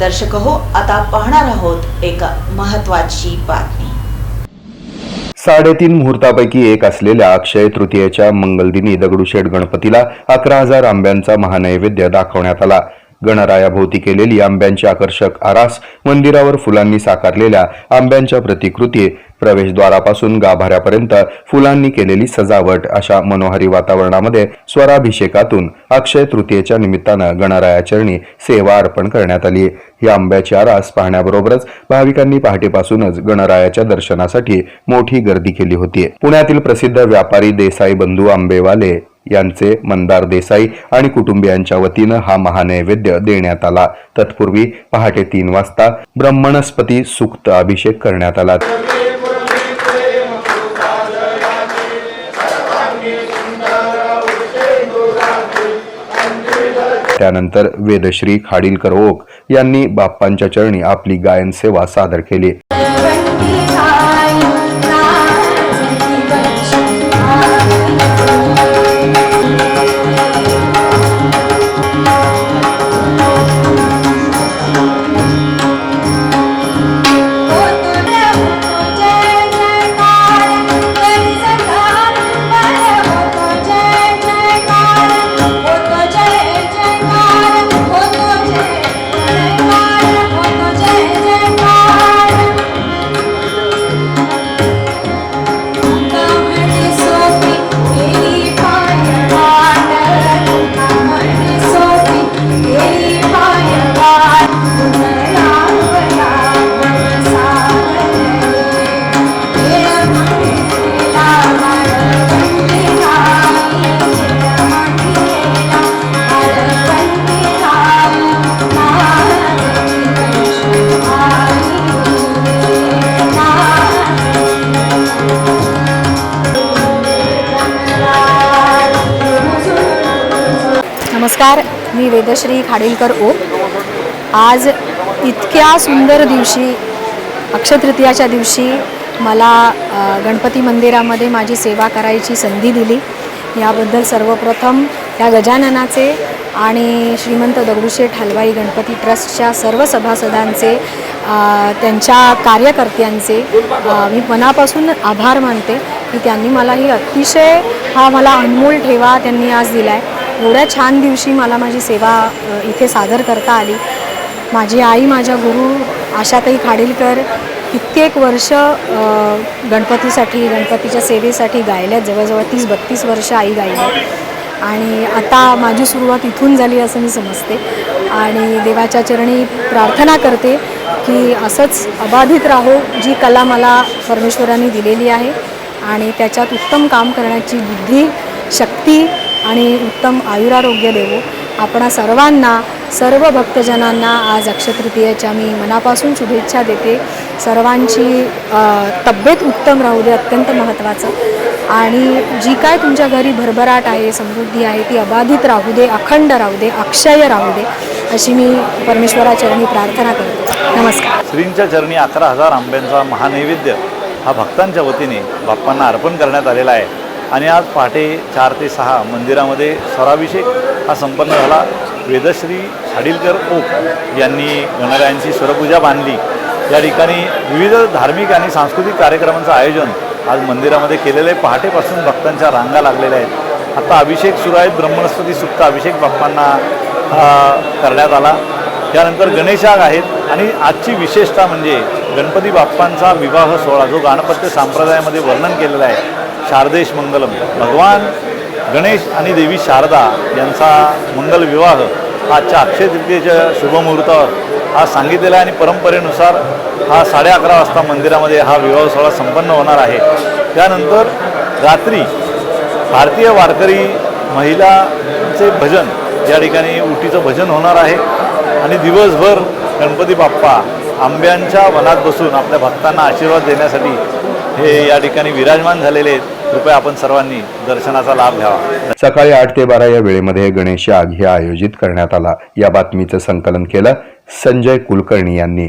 दर्शक हो आता पाहणार आहोत एक महत्वाची बातमी. साडेतीन मुहूर्तापैकी एक असलेल्या अक्षय तृतीयेच्या मंगलदिनी दगडूशेठ गणपतीला अकरा हजार आंब्यांचा महानैवेद्य दाखवण्यात आला. गणरायाभोवती केलेली आंब्यांची आकर्षक आरास मंदिरावर फुलांनी साकारलेल्या आंब्यांच्या प्रतिकृती प्रवेशद्वारापासून गाभाऱ्यापर्यंत फुलांनी केलेली सजावट अशा मनोहारी वातावरणामध्ये स्वराभिषेकातून अक्षय तृतीयेच्या निमित्तानं गणरायाचरणी सेवा अर्पण करण्यात आली. ही आंब्याची आरास पाहण्याबरोबरच भाविकांनी पहाटेपासूनच गणरायाच्या दर्शनासाठी मोठी गर्दी केली होती. पुण्यातील प्रसिद्ध व्यापारी देसाई बंधू आंबेवाले यांचे मंदार देसाई आणि कुटुंबियांच्या वतीनं हा महानैवेद्य देण्यात आला. तत्पूर्वी पहाटे तीन वाजता ब्रह्मणस्पती सुक्त अभिषेक करण्यात आला. त्यानंतर वेदश्री खाडीलकर ओक यांनी बाप्पांच्या चरणी आपली गायन सेवा सादर केली. नमस्कार मी वेदश्री खाडीलकर ओ आज इतक्या सुंदर दिवशी अक्षतृतीयाच्या दिवशी मला गणपती मंदिरामध्ये माझी सेवा करायची संधी दिली. याबद्दल सर्वप्रथम या गजाननाचे आणि श्रीमंत दगडूशेठ हलवाई गणपती ट्रस्टच्या सर्व सभासदांचे त्यांच्या कार्यकर्त्यांचे मी मनापासून आभार मानते की त्यांनी मला ही अतिशय हा मला अनमोल ठेवा त्यांनी आज दिला आहे एवढ्या छान दिवशी मला माझी सेवा इथे सादर करता आली. माझी आई माझ्या गुरु आशाताई खाडीलकर कित्येक वर्ष गणपतीसाठी गणपतीच्या सेवेसाठी गायल्यात. जवळजवळ तीस बत्तीस वर्ष आई गायली आणि आता माझी सुरुवात इथून झाली असं मी समजते. आणि देवाच्या चरणी प्रार्थना करते की असंच अबाधित राहो जी कला मला परमेश्वरांनी दिलेली आहे. आणि त्याच्यात उत्तम काम करण्याची बुद्धी शक्ती आणि उत्तम आयुरारोग्य देवो. आपणा सर्वांना सर्व भक्तजनांना आज अक्षतृतीयेच्या मी मनापासून शुभेच्छा देते. सर्वांची तब्येत उत्तम राहू दे अत्यंत महत्त्वाचं. आणि जी काय तुमच्या घरी भरभराट आहे समृद्धी आहे ती अबाधित राहू दे अखंड राहू दे अक्षय राहू दे अशी मी परमेश्वराचरणी प्रार्थना करते. नमस्कार. श्रींच्या चरणी अकरा हजार आंब्यांचा महानैवेद्य हा भक्तांच्या वतीने बाप्पांना अर्पण करण्यात आलेला आहे. आणि आज पहाटे चार ते सहा मंदिरामध्ये स्वराभिषेक हा संपन्न झाला. वेदश्री खाडीलकर ओक यांनी गणरायांची स्वरपूजा बांधली. या ठिकाणी विविध धार्मिक आणि सांस्कृतिक कार्यक्रमांचं आयोजन आज मंदिरामध्ये केलेलं आहे. पहाटेपासून भक्तांच्या रांगा लागलेल्या आहेत. आता अभिषेक सुरू आहेत. ब्रह्मणस्पती सुप्त अभिषेक बाप्पांना करण्यात आला. त्यानंतर गणेशाग आहेत. आणि आजची विशेषता म्हणजे गणपती बाप्पांचा विवाह सोहळा जो गाणपत्य संप्रदायामध्ये वर्णन केलेला आहे. शारदेश मंगलम. भगवान गणेश आणि देवी शारदा यांचा मंगल विवाह आजच्या अक्षय तृतीयेच्या शुभमुहूर्तावर हा सांगितलेला आहे आणि परंपरेनुसार हा साडे अकरा वाजता मंदिरामध्ये हा विवाह सोहळा संपन्न होणार आहे. त्यानंतर रात्री भारतीय वारकरी महिलांचे भजन या ठिकाणी उटीचं भजन होणार आहे आणि दिवसभर गणपती बाप्पा आंब्यांच्या वनात बसून आपल्या भक्तांना आशीर्वाद देण्यासाठी हे या ठिकाणी विराजमान झालेले आहेत. कृपया आपण सर्वांनी दर्शनाचा लाभ घ्यावा. सकाळी आठ ते बारा या वेळेमध्ये गणेश आग हे आयोजित करण्यात आला. या बातमीचं संकलन केलं संजय कुलकर्णी यांनी.